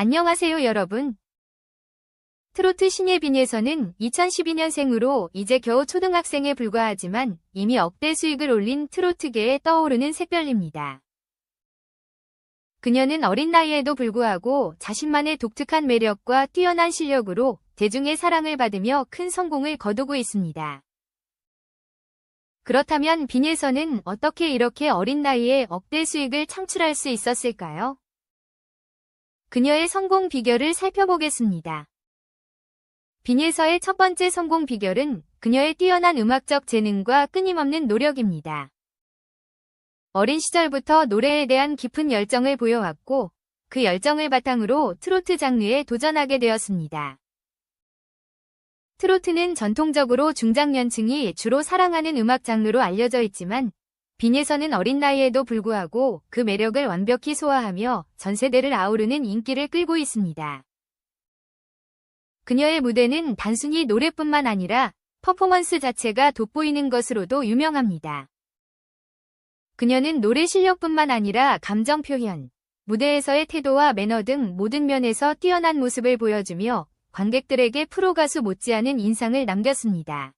안녕하세요 여러분. 트로트 신예 빈에서는 2012년생으로 이제 겨우 초등학생에 불과하지만 이미 억대 수익을 올린 트로트계에 떠오르는 색별입니다. 그녀는 어린 나이에도 불구하고 자신만의 독특한 매력과 뛰어난 실력으로 대중의 사랑을 받으며 큰 성공을 거두고 있습니다. 그렇다면 빈에서는 어떻게 이렇게 어린 나이에 억대 수익을 창출할 수 있었을까요? 그녀의 성공 비결을 살펴보겠습니다. 빈에서의 첫 번째 성공 비결은 그녀의 뛰어난 음악적 재능과 끊임없는 노력입니다. 어린 시절부터 노래에 대한 깊은 열정을 보여왔고 그 열정을 바탕으로 트로트 장르에 도전하게 되었습니다. 트로트는 전통적으로 중장년층이 주로 사랑하는 음악 장르로 알려져 있지만 빈에서는 어린 나이에도 불구하고 그 매력을 완벽히 소화하며 전 세대를 아우르는 인기를 끌고 있습니다. 그녀의 무대는 단순히 노래뿐만 아니라 퍼포먼스 자체가 돋보이는 것으로도 유명합니다. 그녀는 노래 실력뿐만 아니라 감정 표현, 무대에서의 태도와 매너 등 모든 면에서 뛰어난 모습을 보여주며 관객들에게 프로 가수 못지않은 인상을 남겼습니다.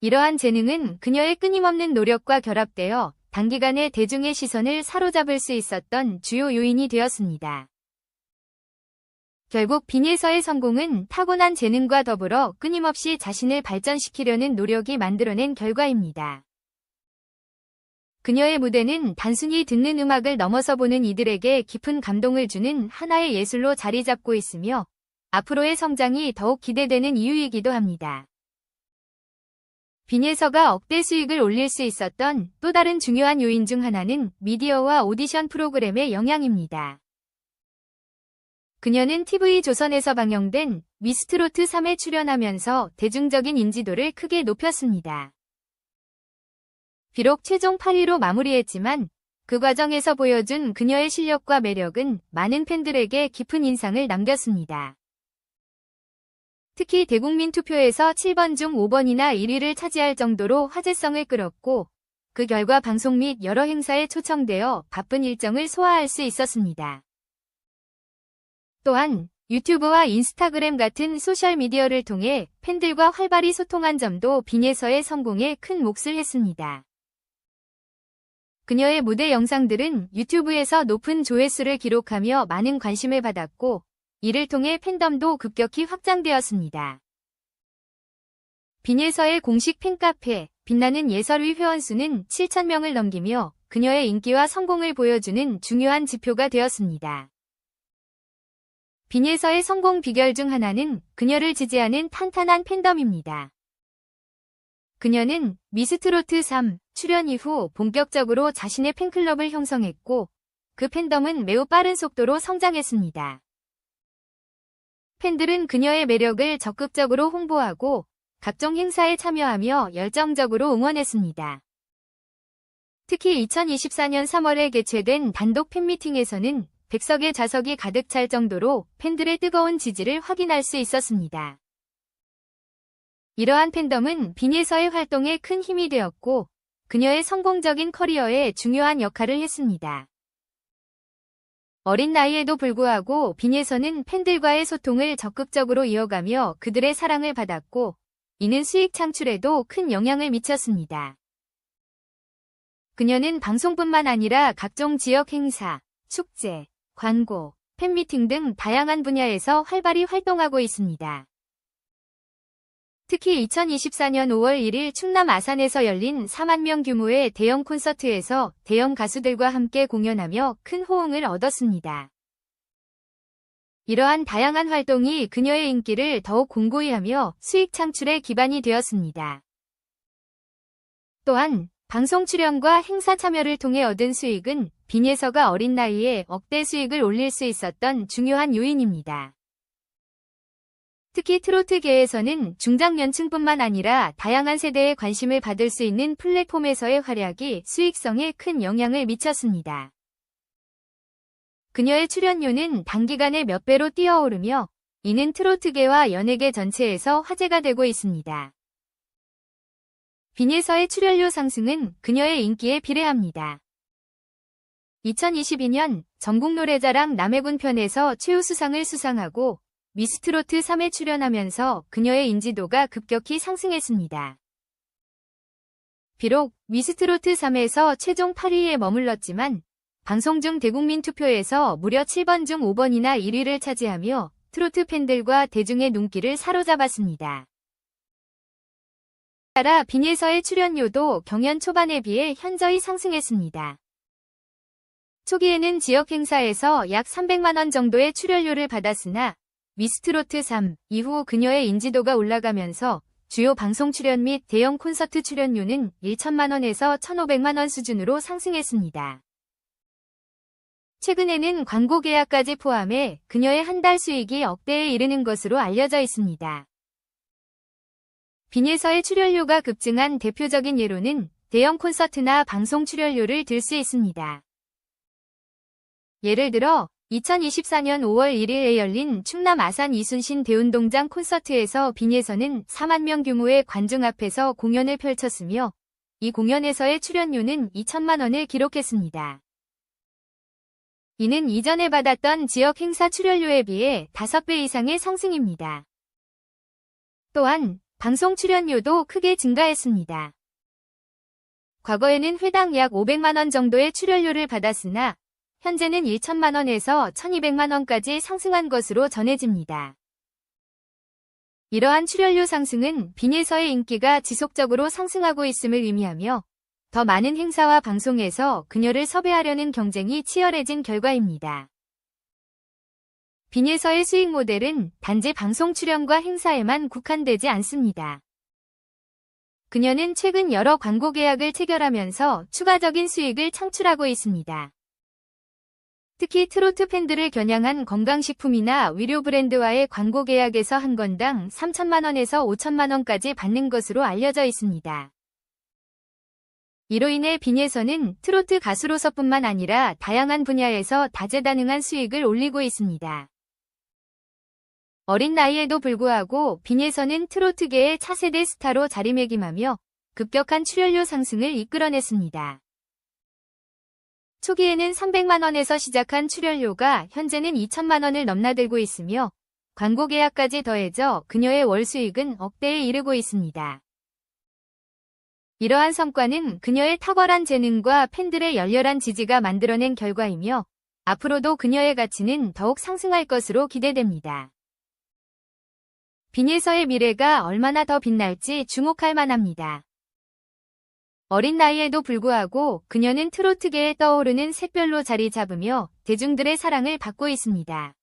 이러한 재능은 그녀의 끊임없는 노력과 결합되어 단기간에 대중의 시선을 사로잡을 수 있었던 주요 요인이 되었습니다. 결국 빈에서의 성공은 타고난 재능과 더불어 끊임없이 자신을 발전시키려는 노력이 만들어낸 결과입니다. 그녀의 무대는 단순히 듣는 음악을 넘어서 보는 이들에게 깊은 감동을 주는 하나의 예술로 자리 잡고 있으며 앞으로의 성장이 더욱 기대되는 이유이기도 합니다. 빈예서가 억대 수익을 올릴 수 있었던 또 다른 중요한 요인 중 하나는 미디어와 오디션 프로그램의 영향입니다. 그녀는 TV조선에서 방영된 미스트로트 3에 출연하면서 대중적인 인지도를 크게 높였습니다. 비록 최종 8위로 마무리했지만 그 과정에서 보여준 그녀의 실력과 매력은 많은 팬들에게 깊은 인상을 남겼습니다. 특히 대국민 투표에서 7번 중 5번이나 1위를 차지할 정도로 화제성을 끌었고 그 결과 방송 및 여러 행사에 초청되어 바쁜 일정을 소화할 수 있었습니다. 또한 유튜브와 인스타그램 같은 소셜미디어를 통해 팬들과 활발히 소통한 점도 빈에서의 성공에 큰 몫을 했습니다. 그녀의 무대 영상들은 유튜브에서 높은 조회수를 기록하며 많은 관심을 받았고 이를 통해 팬덤도 급격히 확장되었습니다. 빈에서의 공식 팬카페 빛나는 예설위 회원수는 7,000명을 넘기며 그녀의 인기와 성공을 보여주는 중요한 지표가 되었습니다. 빈에서의 성공 비결 중 하나는 그녀를 지지하는 탄탄한 팬덤입니다. 그녀는 미스트로트 3 출연 이후 본격적으로 자신의 팬클럽을 형성했고 그 팬덤은 매우 빠른 속도로 성장했습니다. 팬들은 그녀의 매력을 적극적으로 홍보하고 각종 행사에 참여하며 열정적으로 응원했습니다. 특히 2024년 3월에 개최된 단독 팬미팅에서는 100석의 좌석이 가득 찰 정도로 팬들의 뜨거운 지지를 확인할 수 있었습니다. 이러한 팬덤은 빈에서의 활동에 큰 힘이 되었고 그녀의 성공적인 커리어에 중요한 역할을 했습니다. 어린 나이에도 불구하고 빈에서는 팬들과의 소통을 적극적으로 이어가며 그들의 사랑을 받았고 이는 수익 창출에도 큰 영향을 미쳤습니다. 그녀는 방송뿐만 아니라 각종 지역 행사, 축제, 광고, 팬미팅 등 다양한 분야에서 활발히 활동하고 있습니다. 특히 2024년 5월 1일 충남 아산에서 열린 4만 명 규모의 대형 콘서트에서 대형 가수들과 함께 공연하며 큰 호응을 얻었습니다. 이러한 다양한 활동이 그녀의 인기를 더욱 공고히 하며 수익 창출의 기반이 되었습니다. 또한 방송 출연과 행사 참여를 통해 얻은 수익은 빈예서가 어린 나이에 억대 수익을 올릴 수 있었던 중요한 요인입니다. 특히 트로트계에서는 중장년층뿐만 아니라 다양한 세대의 관심을 받을 수 있는 플랫폼에서의 활약이 수익성에 큰 영향을 미쳤습니다. 그녀의 출연료는 단기간에 몇 배로 뛰어오르며 이는 트로트계와 연예계 전체에서 화제가 되고 있습니다. 빈에서의 출연료 상승은 그녀의 인기에 비례합니다. 2022년 전국노래자랑 남해군 편에서 최우수상을 수상하고 미스트로트 3에 출연하면서 그녀의 인지도가 급격히 상승했습니다. 비록 미스트로트 3에서 최종 8위에 머물렀지만 방송 중 대국민 투표에서 무려 7번 중 5번이나 1위를 차지하며 트로트 팬들과 대중의 눈길을 사로잡았습니다. 따라 빈에서의 출연료도 경연 초반에 비해 현저히 상승했습니다. 초기에는 지역 행사에서 약 300만원 정도의 출연료를 받았으나 미스트로트 3 이후 그녀의 인지도가 올라가면서 주요 방송 출연 및 대형 콘서트 출연료는 1천만원에서 1,500만원 수준으로 상승했습니다. 최근에는 광고 계약까지 포함해 그녀의 한 달 수익이 억대에 이르는 것으로 알려져 있습니다. 빈에서의 출연료가 급증한 대표적인 예로는 대형 콘서트나 방송 출연료를 들 수 있습니다. 예를 들어 2024년 5월 1일에 열린 충남 아산 이순신 대운동장 콘서트에서 빈에서는 4만 명 규모의 관중 앞에서 공연을 펼쳤으며 이 공연에서의 출연료는 2천만 원을 기록했습니다. 이는 이전에 받았던 지역 행사 출연료에 비해 5배 이상의 상승입니다. 또한 방송 출연료도 크게 증가했습니다. 과거에는 회당 약 500만원 정도의 출연료를 받았으나 현재는 1천만원에서 1200만원까지 상승한 것으로 전해집니다. 이러한 출연료 상승은 빈에서의 인기가 지속적으로 상승하고 있음을 의미하며 더 많은 행사와 방송에서 그녀를 섭외하려는 경쟁이 치열해진 결과입니다. 빈에서의 수익 모델은 단지 방송 출연과 행사에만 국한되지 않습니다. 그녀는 최근 여러 광고 계약을 체결하면서 추가적인 수익을 창출하고 있습니다. 특히 트로트 팬들을 겨냥한 건강식품이나 의료 브랜드와의 광고 계약에서 한 건당 3천만원에서 5천만원까지 받는 것으로 알려져 있습니다. 이로 인해 빈에서는 트로트 가수로서뿐만 아니라 다양한 분야에서 다재다능한 수익을 올리고 있습니다. 어린 나이에도 불구하고 빈에서는 트로트계의 차세대 스타로 자리매김하며 급격한 출연료 상승을 이끌어냈습니다. 초기에는 300만원에서 시작한 출연료가 현재는 2천만원을 넘나들고 있으며 광고 계약까지 더해져 그녀의 월 수익은 억대에 이르고 있습니다. 이러한 성과는 그녀의 탁월한 재능과 팬들의 열렬한 지지가 만들어낸 결과이며 앞으로도 그녀의 가치는 더욱 상승할 것으로 기대됩니다. 빈에서의 미래가 얼마나 더 빛날지 주목할 만합니다. 어린 나이에도 불구하고 그녀는 트로트계에 떠오르는 샛별로 자리 잡으며 대중들의 사랑을 받고 있습니다.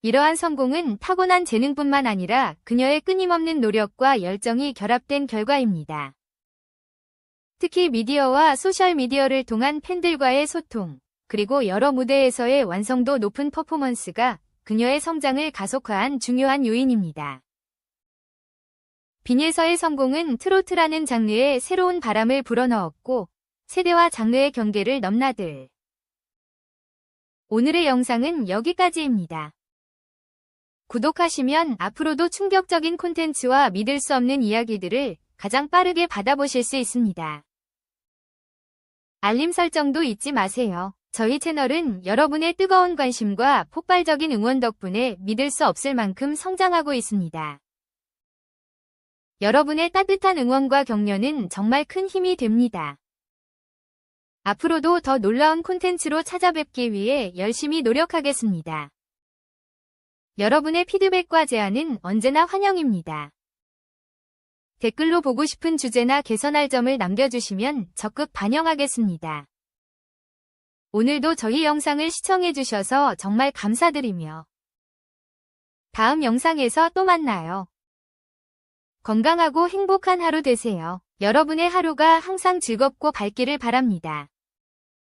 이러한 성공은 타고난 재능뿐만 아니라 그녀의 끊임없는 노력과 열정이 결합된 결과입니다. 특히 미디어와 소셜미디어를 통한 팬들과의 소통, 그리고 여러 무대에서의 완성도 높은 퍼포먼스가 그녀의 성장을 가속화한 중요한 요인입니다. 빈에서의 성공은 트로트라는 장르에 새로운 바람을 불어넣었고 세대와 장르의 경계를 넘나들. 오늘의 영상은 여기까지입니다. 구독하시면 앞으로도 충격적인 콘텐츠와 믿을 수 없는 이야기들을 가장 빠르게 받아보실 수 있습니다. 알림 설정도 잊지 마세요. 저희 채널은 여러분의 뜨거운 관심과 폭발적인 응원 덕분에 믿을 수 없을 만큼 성장하고 있습니다. 여러분의 따뜻한 응원과 격려는 정말 큰 힘이 됩니다. 앞으로도 더 놀라운 콘텐츠로 찾아뵙기 위해 열심히 노력하겠습니다. 여러분의 피드백과 제안은 언제나 환영입니다. 댓글로 보고 싶은 주제나 개선할 점을 남겨주시면 적극 반영하겠습니다. 오늘도 저희 영상을 시청해주셔서 정말 감사드리며 다음 영상에서 또 만나요. 건강하고 행복한 하루 되세요. 여러분의 하루가 항상 즐겁고 밝기를 바랍니다.